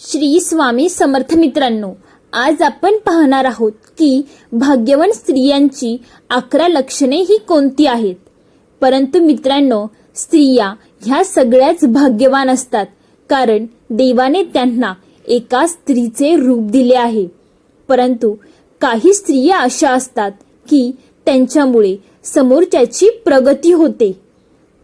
श्री स्वामी समर्थ मित्रांनो आज आपण पाहणार आहोत की भाग्यवान स्त्रियांची अकरा लक्षणे ही कोणती आहेत? परंतु मित्रांनो स्त्रिया ह्या सगळ्याच भाग्यवान असतात कारण देवाने त्यांना एका स्त्रीचे रूप दिले आहे. परंतु काही स्त्रिया अशा असतात की त्यांच्यामुळे समोरच्याची प्रगती होते.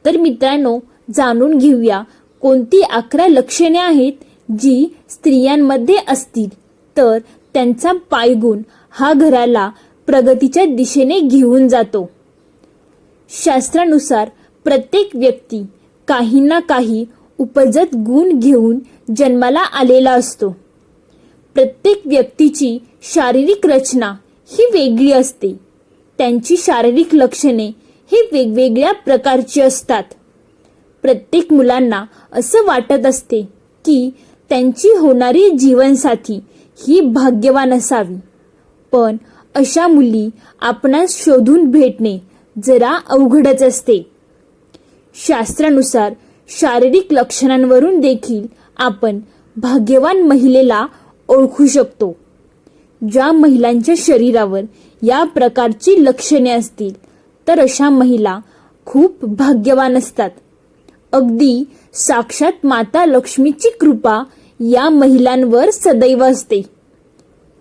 तर मित्रांनो जाणून घेऊया कोणती अकरा लक्षणे आहेत जी स्त्रियांमध्ये असतील तर त्यांचा पायगुण हा घराला प्रगतीच्या दिशेने घेऊन जातो. शास्त्रानुसार प्रत्येक व्यक्ती काही ना काही उपजत गुण घेऊन जन्माला आलेला असतो. प्रत्येक व्यक्तीची शारीरिक रचना ही वेगळी असते. त्यांची शारीरिक लक्षणे ही वेगवेगळ्या प्रकारची असतात. प्रत्येक मुलांना असं वाटत असते की त्यांची होणारी जीवनसाथी ही भाग्यवान असावी. पण अशा मुली आपणास शोधून भेटणे जरा अवघडच असते. शास्त्रानुसार शारीरिक लक्षणांवरून देखील आपण भाग्यवान महिलेला ओळखू शकतो. ज्या महिलांच्या शरीरावर या प्रकारची लक्षणे असतील तर अशा महिला खूप भाग्यवान असतात. अगदी साक्षात माता लक्ष्मीची कृपा या महिलांवर सदैव असते.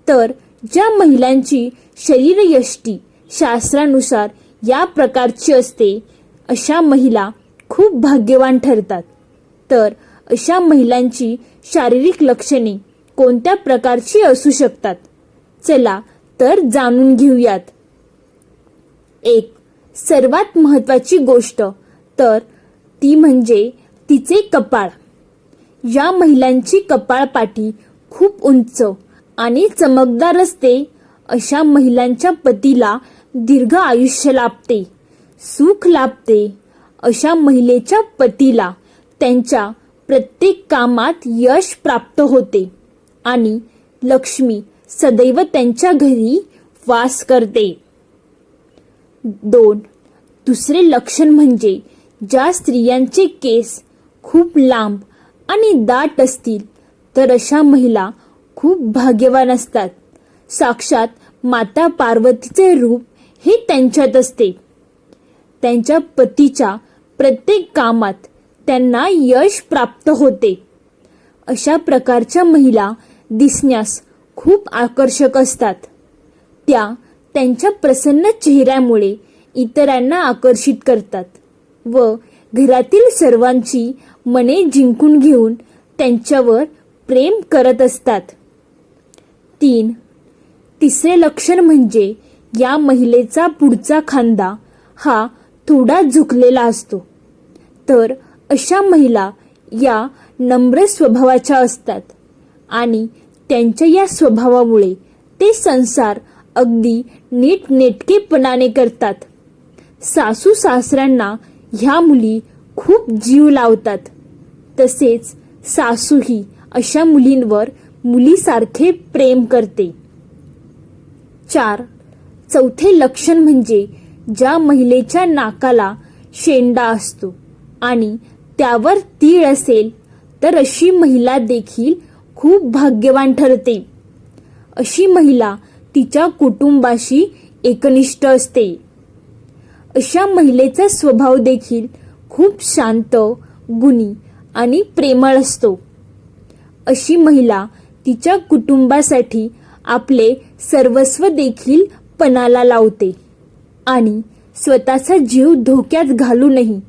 तर ज्या महिलांची शरीरयष्टी शास्त्रानुसार या प्रकारची असते अशा महिला खूप भाग्यवान ठरतात. तर अशा महिलांची शारीरिक लक्षणे कोणत्या प्रकारची असू शकतात? चला तर जाणून घेऊयात. एक सर्वात महत्वाची गोष्ट तर ती म्हणजे तिचे कपाळ. या महिलांची कपाळपाठी खूप उंच आणि चमकदार असते अशा महिलांच्या पतीला दीर्घ आयुष्य लाभते सुख लाभते. अशा महिलेच्या पतीला त्यांच्या प्रत्येक कामात यश प्राप्त होते आणि लक्ष्मी सदैव त्यांच्या घरी वास करते. दोन दुसरे लक्षण म्हणजे ज्या स्त्रियांचे केस खूप लांब आणि दाट असतील तर अशा महिला खूप भाग्यवान असतात. साक्षात माता पार्वतीचे रूप हे त्यांच्यात असते. त्यांच्या पतीच्या प्रत्येक कामात त्यांना यश प्राप्त होते. अशा प्रकारच्या महिला दिसण्यास खूप आकर्षक असतात. त्या त्यांच्या प्रसन्न चेहऱ्यामुळे इतरांना आकर्षित करतात व घरातील सर्वांची मने जिंकून घेऊन त्यांच्यावर प्रेम करत असतात. तीन तिसरे लक्षण म्हणजे या महिलेचा पुढचा खांदा हा थोडा झुकलेला असतो. तर अशा महिला या नम्र स्वभावाच्या असतात आणि त्यांच्या या स्वभावामुळे ते संसार अगदी नीटनेटकेपणाने करतात. सासू सासऱ्यांना ह्या मुली खूप जीव लावतात. तसेच सासूही अशा मुलींवर मुलीसारखे प्रेम करते. चार चौथे लक्षण म्हणजे ज्या महिलेच्या नाकाला शेंडा असतो आणि त्यावर तीळ असेल तर अशी महिला देखील खूप भाग्यवान ठरते. अशी महिला तिच्या कुटुंबाशी एकनिष्ठ असते. अशा महिलेचा स्वभाव देखील खूप शांत गुणी आणि प्रेमळ असतो. अशी महिला तिच्या कुटुंबासाठी आपले सर्वस्व देखील पणाला लावते आणि स्वतःचा जीव धोक्यात घालूनही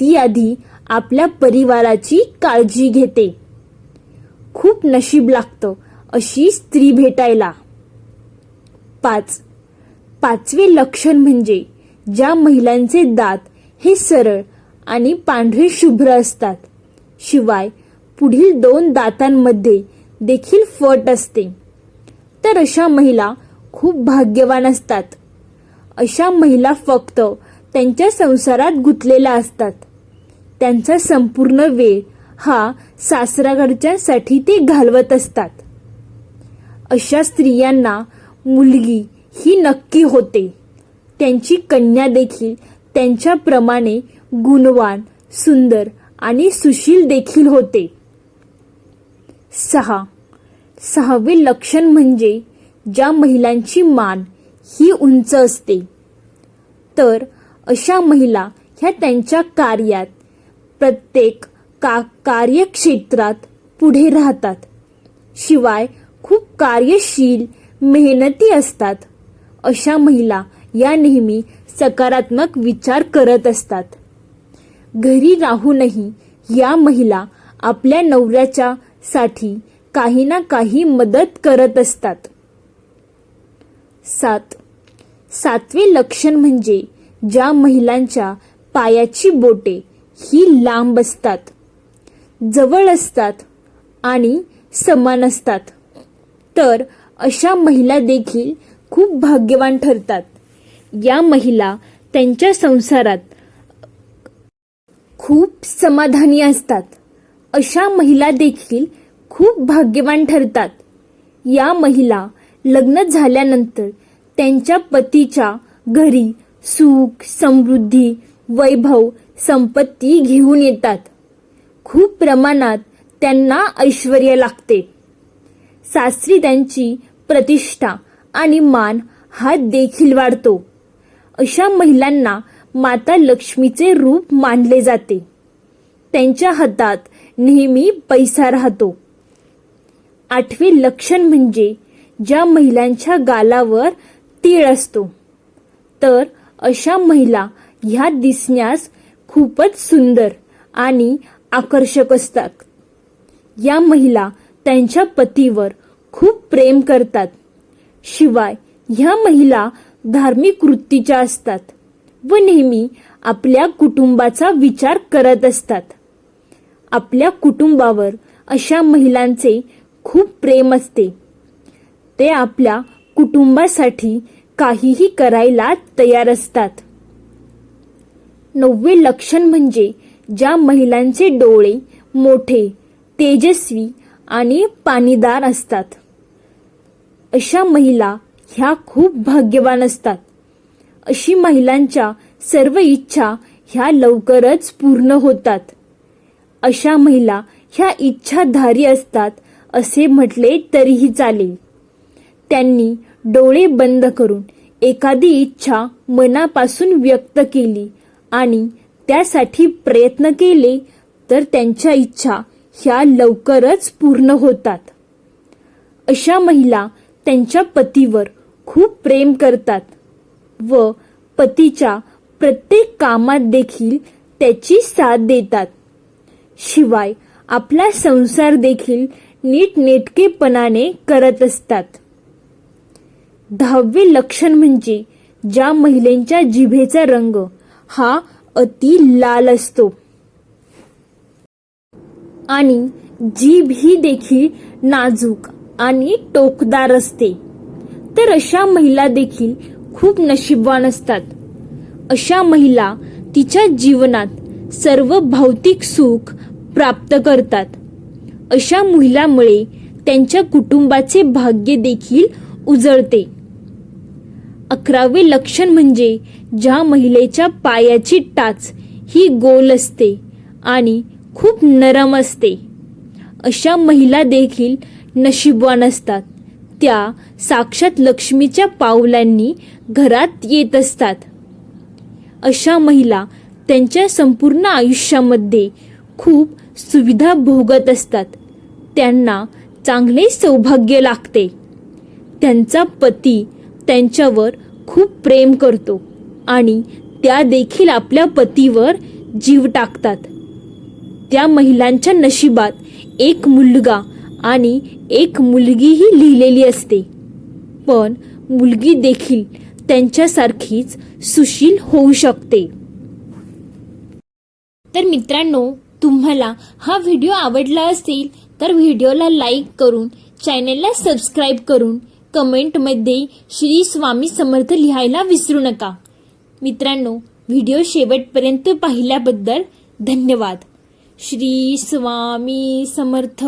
ती आधी आपल्या परिवाराची काळजी घेते. खूप नशीब लागतं अशी स्त्री भेटायला. पाच. पाचवे लक्षण म्हणजे ज्या महिलांचे दात हे सरळ आणि पांढरे शुभ्र असतात. शिवाय पुढील दोन दातांमध्ये देखील फट असते. तर अशा महिला खूप भाग्यवान असतात. अशा महिला फक्त त्यांच्या संसारात गुंतलेल्या असतात. त्यांचा संपूर्ण वेळ हा सासराकडच्यासाठी ते घालवत असतात. अशा स्त्रियांना मुलगी ही नक्की होते. त्यांची कन्या देखील त्यांच्याप्रमाणे गुणवान सुंदर आणि सुशील देखील होते. सहा. सहावे लक्षण म्हणजे ज्या महिलांची मान ही उंच असते. तर अशा महिला ह्या त्यांच्या कार्यात प्रत्येक का कार्यक्षेत्रात पुढे राहतात. शिवाय खूप कार्यशील मेहनती असतात. अशा महिला या नेहमी सकारात्मक विचार करत असतात. घरी राहूनही या महिला आपल्या नवऱ्याच्या साठी काही ना काही मदत करत असतात. सात. सातवे लक्षण म्हणजे ज्या महिलांच्या पायाची बोटे ही लांब असतात जवळ असतात आणि समान असतात. तर अशा महिला देखील खूप भाग्यवान ठरतात. या महिला त्यांच्या संसारात खूप समाधानी असतात. अशा महिला देखील खूप भाग्यवान ठरतात. या महिला लग्न झाल्यानंतर त्यांच्या पतीच्या घरी सुख समृद्धी वैभव संपत्ती घेऊन येतात. खूप प्रमाणात त्यांना ऐश्वर लागते. सासरी त्यांची प्रतिष्ठा आणि मान हा देखील वाढतो. अशा महिलांना माता लक्ष्मीचे रूप मानले जाते. त्यांच्या हातात नेहमी पैसा राहतो. आठवे लक्षण म्हणजे ज्या महिलांच्या गालावर तीळ असतो. तर अशा महिला ह्या दिसण्यास खूपच सुंदर आणि आकर्षक असतात. या महिला त्यांच्या पतीवर खूप प्रेम करतात. शिवाय ह्या महिला धार्मिक वृत्तीच्या असतात व नेहमी आपल्या कुटुंबाचा विचार करत असतात. आपल्या कुटुंबावर अशा महिलांचे खूप प्रेम असते. ते आपल्या कुटुंबासाठी काहीही करायला तयार असतात. नववे लक्षण म्हणजे ज्या महिलांचे डोळे मोठे तेजस्वी आणि पाणीदार असतात. अशा महिला ह्या खूप भाग्यवान असतात. अशी महिलांच्या सर्व इच्छा ह्या लवकरच पूर्ण होतात. अशा महिला ह्या इच्छाधारी असतात असे म्हटले तरीही चालेल. त्यांनी डोळे बंद करून एखादी इच्छा मनापासून व्यक्त केली आणि त्यासाठी प्रयत्न केले तर त्यांच्या इच्छा ह्या लवकरच पूर्ण होतात. अशा महिला त्यांच्या पतीवर खूप प्रेम करतात व पतीच्या प्रत्येक कामात देखील त्याची साथ देतात. शिवाय आपला संसार देखील नीटनेटकेपणाने करत असतात. दहावे लक्षण म्हणजे ज्या महिलेच्या जिभेचा रंग हा अति लाल असतो. आणि जीभ ही देखील नाजूक आणि टोकदार असते. तर अशा महिला देखील खूप नशीबवान असतात. अशा महिला तिच्या जीवनात सर्व भौतिक सुख प्राप्त करतात. अशा महिलामुळे त्यांच्या कुटुंबाचे भाग्य देखील उजळते. अकरावे लक्षण म्हणजे ज्या महिलेच्या पायाची टाच ही गोल असते आणि खूप नरम असते. अशा महिला देखील नशीबवान असतात. त्या साक्षात लक्ष्मीच्या पावलांनी घरात येत असतात. अशा महिला त्यांच्या संपूर्ण आयुष्यामध्ये खूप सुविधा भोगत असतात. त्यांना चांगले सौभाग्य लागते. त्यांचा पती त्यांच्यावर खूप प्रेम करतो आणि त्या देखील आपल्या पतीवर जीव टाकतात. त्या महिलांच्या नशिबात एक मुलगा आणि एक मुलगीही लिहिलेली असते. पण मुलगी देखील त्यांच्यासारखीच सुशील होऊ शकते. तर मित्रांनो तुम्हाला हा व्हिडिओ आवडला असेल तर व्हिडिओला लाईक करून चॅनलला सबस्क्राईब करून कमेंटमध्ये श्री स्वामी समर्थ लिहायला विसरू नका. मित्रांनो व्हिडिओ शेवटपर्यंत पाहिल्याबद्दल धन्यवाद. श्री स्वामी समर्थ.